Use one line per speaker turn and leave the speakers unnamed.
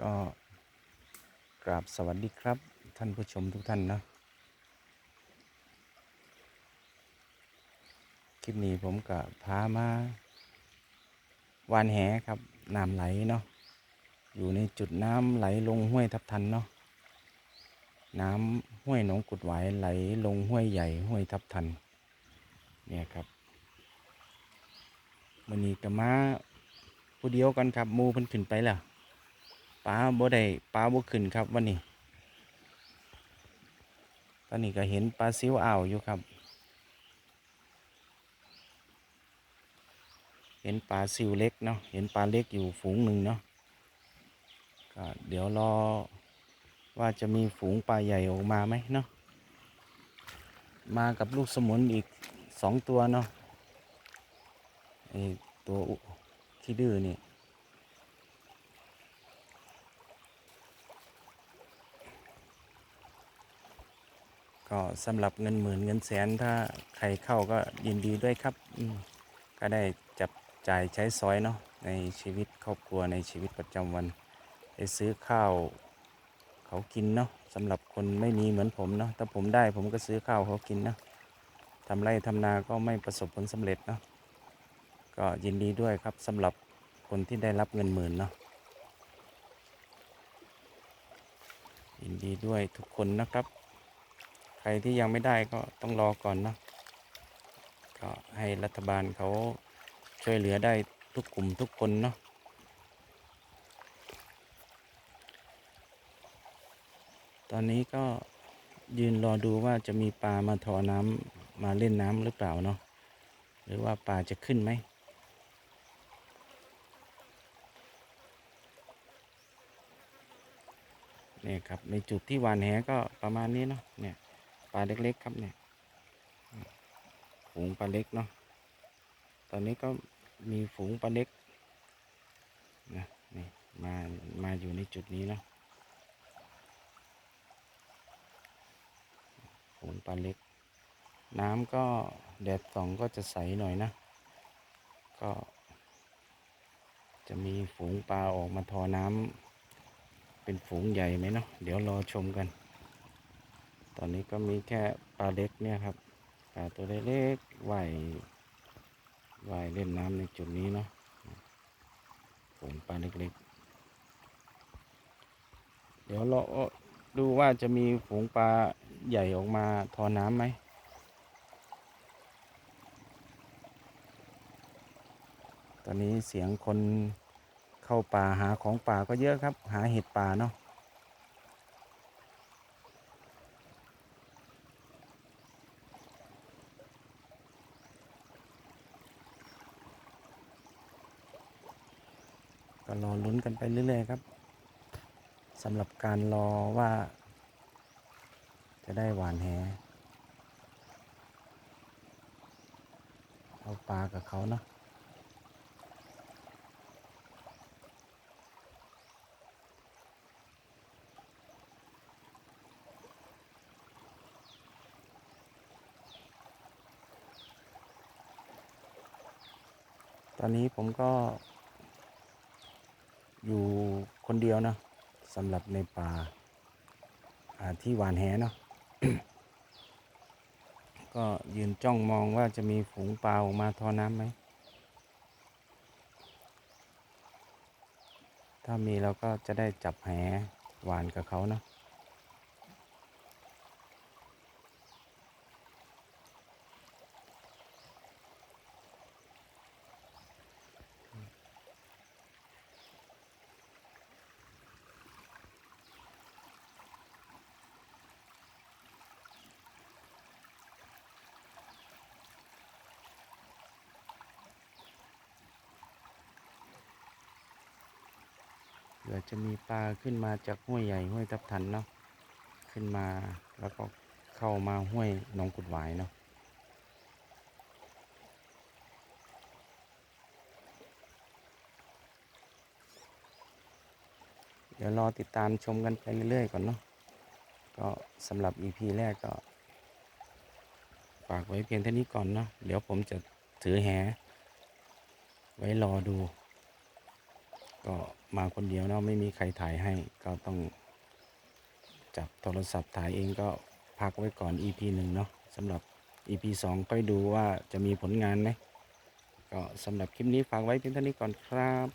ก็กราบสวัสดีครับ ท่านผู้ชมทุกท่านนะ คลิปนี้ผมก็พามา วานแหครับน้ำไหลเนาะอยู่ในจุดน้ำไหลลงห้วยทับทันเนาะน้ำห้วยหนองกุดหวายไหลลงห้วยใหญ่ห้วยทับทัน เนี่ยครับมันนี้ก็มาผู้เดียวกันครับมูเพิ่นขึ้นไปแล้ว ปลาบ่ได้ปลาบ่ขึ้นครับวันนี้ ตอนนี้ก็เห็นปลาซิวอ่าวอยู่ครับ เห็นปลาซิวเล็กเนาะเห็นปลาเล็กอยู่ฝูงหนึ่งเนาะก็เดี๋ยวรอว่าจะมีฝูงปลาใหญ่ออกมาไหมเนาะมากับลูกสมุนอีกสองตัวเนาะไอตัวอุที่ดื้อนี่ ก็สำหรับเงินหมื่นเงินแสนถ้าใครเข้าก็ยินดีด้วยครับก็ได้จับจ่ายใช้สอยเนาะในชีวิตครอบครัวในชีวิตประจำวันได้ซื้อข้าวเขากินเนาะสำหรับคนไม่มีเหมือนผมเนาะถ้าผมได้ผมก็ซื้อข้าวเขากินเนาะทำไร่ทำนาก็ไม่ประสบผลสำเร็จเนาะก็ยินดีด้วยครับสำหรับคนที่ได้รับเงินหมื่นเนาะยินดีด้วยทุกคนนะครับ ใครที่ยังไม่ได้ก็ต้องรอก่อนเนาะก็ให้รัฐบาลเขาช่วยเหลือได้ทุกกลุ่มทุกคนเนาะตอนนี้ก็ยืนรอดูว่าจะมีปลามาทอน้ำมาเล่นน้ำหรือเปล่าเนาะหรือว่าปลาจะขึ้นไหมเนี่ยครับในจุดที่หวานแหก็ประมาณนี้เนาะเนี่ย ปลาเล็กๆครับเนี่ยฝูงปลาเล็กเนาะตอนนี้ก็มีฝูงปลาเล็กนะนี่มามาอยู่ในจุดนี้เนาะฝูงปลาเล็ก น้ำก็แดดส่องก็จะใสหน่อยนะ ก็จะมีฝูงปลาออกมาทอน้ำเป็นฝูงใหญ่ไหมเนาะเดี๋ยวรอชมกัน อนนี้ก็มีแค่ปลาเล็กเนี่ยครับปลาตัวเล็กๆว่ายว่ายเล่นน้ำในจุดนี้เนาะฝูงปลาเล็กๆ เดี๋ยวเราดูว่าจะมีฝูงปลาใหญ่ออกมาทอน้ำไหมตอนนี้เสียงคนเข้าป่าหาของป่าก็เยอะครับ หาเห็ดป่าเนาะ ก็รอลุ้นกันไปเรื่อยๆครับสำหรับการรอว่า จะได้หวานแหเอาปลากับเขาเนาะตอนนี้ผมก็ อยู่คนเดียวนะสำหรับในป่าอ่าที่หวานแหเนาะก็ยืนจ้องมองว่าจะมีฝูงปลาออกมาทอน้ำไหม ถ้ามีเราก็จะได้จับแหหวานกับเขาเนาะ ผื่อจะมีปลาขึ้นมาจากห้วยใหญ่ห้วยทับทันเนาะขึ้นมาแล้วก็เข้ามาห้วยหนองกุดหวายเนาะเดี๋ยวรอติดตามชมกันไปเรื่อยๆก่อนเนาะก็สำหรับ EP แรกก็ฝากไว้เพียงเท่านี้ก่อนเนาะเดี๋ยวผมจะถือแหไว้รอดู ก็มาคนเดียวเนาะไม่มีใครถ่ายให้ก็ต้องจับโทรศัพท์ถ่ายเองก็พักไว้ก่อน EP หนึ่งเนาะสำหรับ EP สองค่อยดูว่าจะมีผลงานไหมก็สำหรับคลิปนี้ฝากไว้เพียงเท่านี้ก่อนครับ